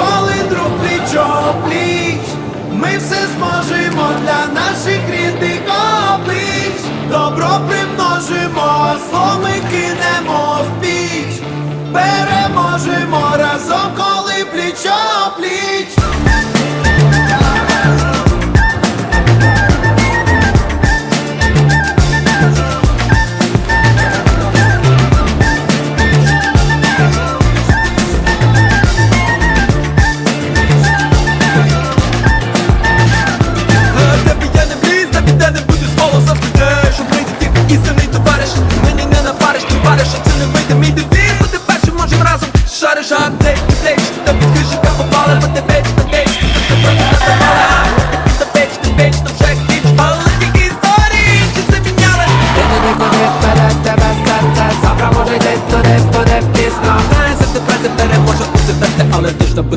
коли друг плічо пліч, ми все зможемо для наших рідних облич. Добро примножимо, зло ми кинемо в піч. Переможемо разом, коли плічо пліч.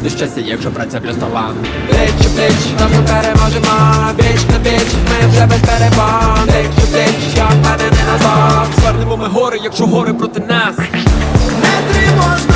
Буде щастя, якщо праця плюс талант Плеч, плеч, Разом переможемо, біч на бич, Ми вже без перебон Плеч у плеч, я не назад Звернемо ми гори, якщо гори проти нас. Не тривожно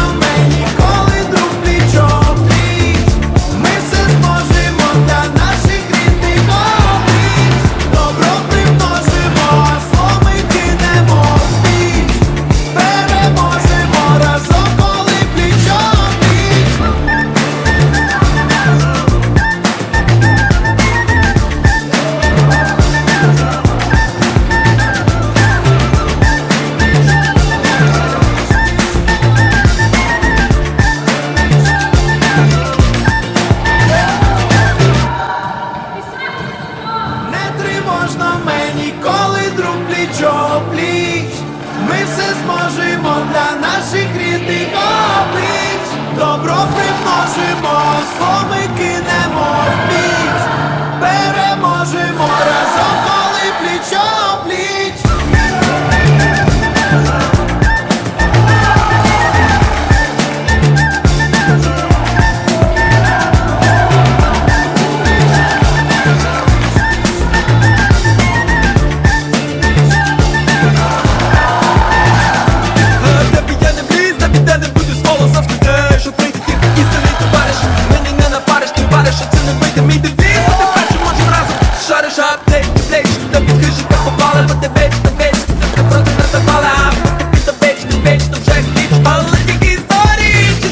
Та під кришика попала, бо ти печ, та печ Ти просто наставала Ти та печ, ти печ, то вже Але тільки історії, чи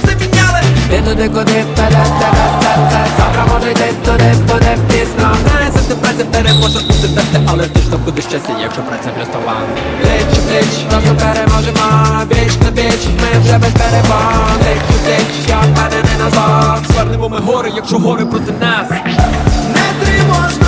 Ти туди, куди серце Завтра може йти туди, буде пізно. Знаю, за тебе ти переможе усе те, але точно буде щастя, якщо праця плюс талант Плеч у плеч, разом переможемо. Віч на віч, ми вже без перебон Плеч плеч, я впевнений назад. Звернемо ми гори, якщо гори проти нас. Не тривожно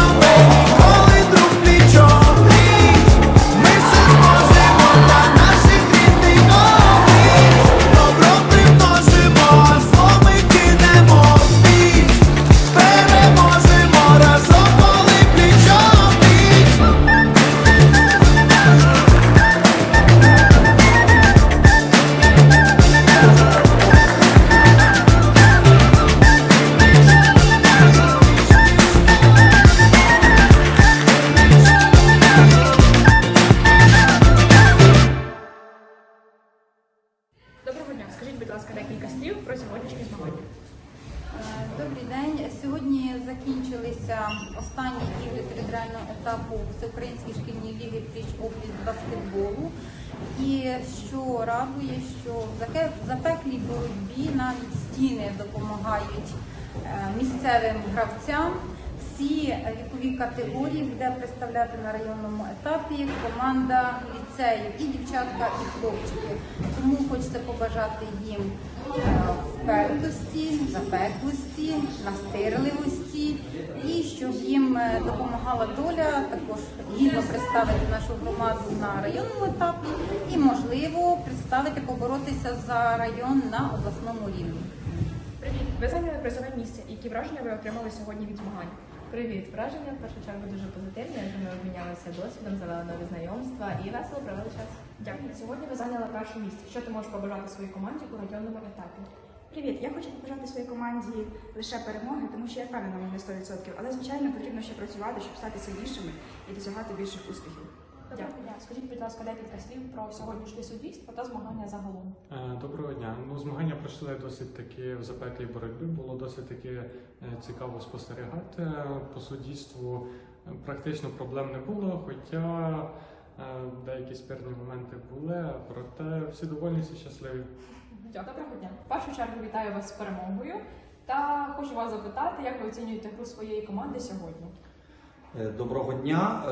Скажіть, будь ласка, декілька слів про сьогоднішні змагання. Е, Добрий день. Сьогодні закінчилися останні ігри територіального етапу Всеукраїнської шкільної ліги пліч опліч баскетболу. І що радує, що в запеклій боротьбі навіть стіни допомагають е, місцевим гравцям. Всі вікові категорії буде представляти на районному етапі команда ліцеїв і дівчатка, і хлопчики. Тому хочеться побажати їм е, впертості, запеклості, настирливості і щоб їм е, допомагала доля також гідно представити нашу громаду на районному етапі і, можливо, представити, поборотися за район на обласному рівні. Ви зайняли призове місце. Які враження ви отримали сьогодні від змагань? Привіт! Враження в першу чергу дуже позитивне. Що ми обмінялися досвідом, завели нові знайомства і весело провели час. Дякую. Сьогодні ви зайняли перше місце. Що ти можеш побажати своїй команді у районному етапі? Привіт, я хочу побажати своїй команді лише перемоги, тому що я впевнена ми на 100%. Але звичайно потрібно ще працювати, щоб стати сильнішими і досягати більших успіхів. Дякую. Скажіть, будь ласка, декілька слів про сьогоднішнє суддівство та змагання загалом. Е, Доброго дня. Ну, змагання пройшли досить таки в запеклій боротьбі. Було досить таки е, цікаво спостерігати. По суддівству е, практично проблем не було, хоча деякі спірні моменти були, проте всі довольні, всі щасливі. Доброго дня. В першу чергу вітаю вас з перемогою. Та хочу вас запитати, як ви оцінюєте гру своєї команди сьогодні? Доброго дня,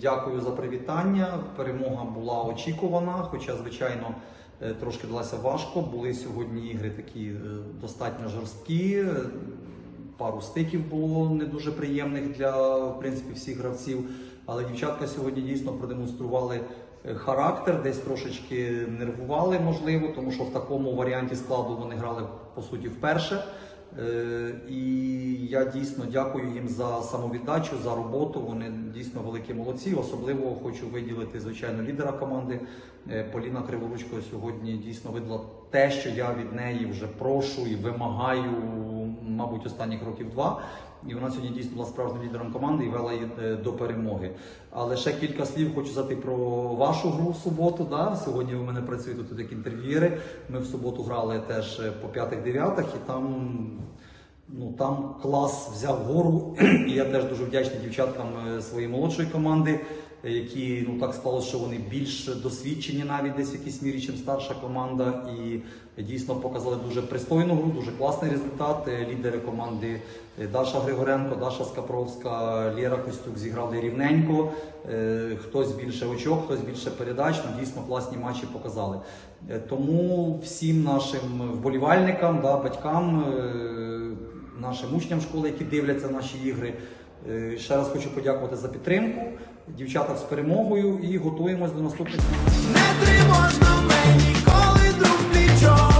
дякую за привітання. Перемога була очікувана, хоча, звичайно, е, трошки далася важко. Були сьогодні ігри такі е, достатньо жорсткі. Пару стиків було не дуже приємних для в принципі всіх гравців. Але дівчатка сьогодні дійсно продемонстрували е, характер, десь трошечки нервували, можливо, тому що в такому варіанті складу вони грали по суті вперше. Е, І я дійсно дякую їм за самовіддачу, за роботу. Вони дійсно великі молодці. Особливо хочу виділити звичайно лідера команди Е, Поліна Криворучко сьогодні дійсно видала те, що я від неї вже прошу і вимагаю, мабуть, останніх років два. І вона сьогодні дійсно була справжнім лідером команди і вела її е, до перемоги. Але ще кілька слів хочу сказати про вашу гру в суботу. Да? Сьогодні ви мене працюєте тут як інтерв'єри. Ми в суботу грали теж е, по п'ятих-дев'ятах, і там Ну там клас взяв гору, і я теж дуже вдячний дівчаткам е, своєї молодшої команди, які ну так склалося, що вони більш досвідчені навіть десь в якійсь мірі, ніж старша команда, і дійсно показали дуже пристойну гру, дуже класний результат. Е, Лідери команди е, Даша Григоренко, Даша Скапровська, Лєра Костюк зіграли рівненько. Е, Хтось більше очок, хтось більше передач. Ну, дійсно класні матчі показали. Тому всім нашим вболівальникам, да, батькам. нашим учням школи, які дивляться наші ігри. Ще раз хочу подякувати за підтримку дівчата з перемогою і готуємось до наступних. Не тривожно мені, коли друг нічого.